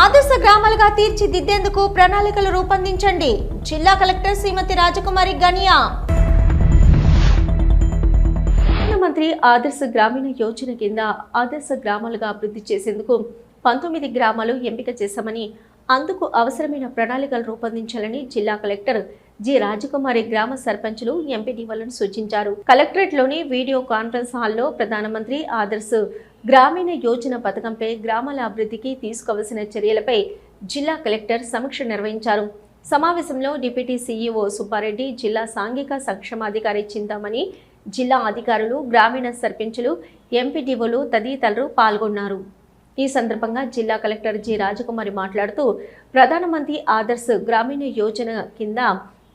ఆదర్శ గ్రామాలుగా తీర్చిదిద్దేందుకు ప్రణాళికలు రూపొందించండి. జిల్లా కలెక్టర్ శ్రీమతి రాజకుమారి గనియా. ప్రధానమంత్రి ఆదర్శ గ్రామీణ యోజన కింద ఆదర్శ గ్రామాలుగా అభివృద్ధి చేసేందుకు పంతొమ్మిది గ్రామాలు ఎంపిక చేశామని అందుకు అవసరమైన ప్రణాళికలు రూపొందించాలని జిల్లా కలెక్టర్ జి. రాజకుమారి గ్రామ సర్పంచులు ఎంపీటీవలను సూచించారు. కలెక్టరేట్లోని వీడియో కాన్ఫరెన్స్ హాల్లో ప్రధానమంత్రి ఆదర్శ గ్రామీణ యోజన పథకంపై గ్రామాల అభివృద్ధికి తీసుకోవలసిన చర్యలపై జిల్లా కలెక్టర్ సమీక్ష నిర్వహించారు. సమావేశంలో డిప్యూటీ సీఈఓ సుబ్బారెడ్డి జిల్లా సాంఘిక సంక్షేమాధికారి చింతామణి జిల్లా అధికారులు గ్రామీణ సర్పంచులు ఎంపీడీఓలు తదితరులు పాల్గొన్నారు. ఈ సందర్భంగా జిల్లా కలెక్టర్ జి. రాజకుమారి మాట్లాడుతూ ప్రధానమంత్రి ఆదర్శ్ గ్రామీణ యోజన కింద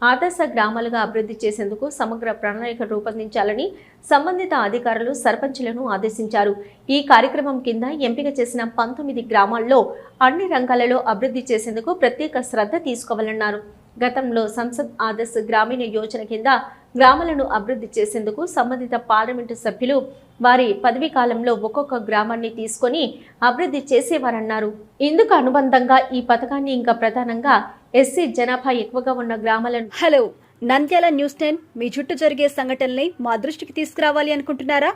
ఆదర్శ గ్రామాలుగా అభివృద్ధి చేసేందుకు సమగ్ర ప్రణాళిక రూపొందించాలని సంబంధిత అధికారులు సర్పంచులను ఆదేశించారు. ఈ కార్యక్రమం కింద ఎంపిక చేసిన పంతొమ్మిది గ్రామాల్లో అన్ని రంగాలలో అభివృద్ధి చేసేందుకు ప్రత్యేక శ్రద్ధ తీసుకోవాలన్నారు. గతంలో సంసద్ ఆదర్శ్ గ్రామీణ యోజన కింద గ్రామాలను అభివృద్ధి చేసేందుకు సంబంధిత పార్లమెంటు సభ్యులు వారి పదవీ కాలంలో ఒక్కొక్క గ్రామాన్ని తీసుకొని అభివృద్ధి చేసేవారన్నారు. ఇందుకు అనుబంధంగా ఈ పథకాన్ని ఇంకా ప్రధానంగా ఎస్సీ జనాభా ఎక్కువగా ఉన్న గ్రామాలను హలో నంద్యాల న్యూస్ టెన్ మీ చుట్టూ జరిగే సంఘటనల్ని మా దృష్టికి తీసుకురావాలి అనుకుంటున్నారా?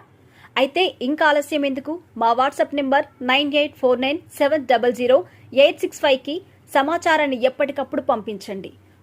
అయితే ఇంకా ఆలస్యం ఎందుకు? మా WhatsApp number nine eight four nine seven double zero eight six ఫైవ్కి సమాచారాన్ని ఎప్పటికప్పుడు పంపించండి.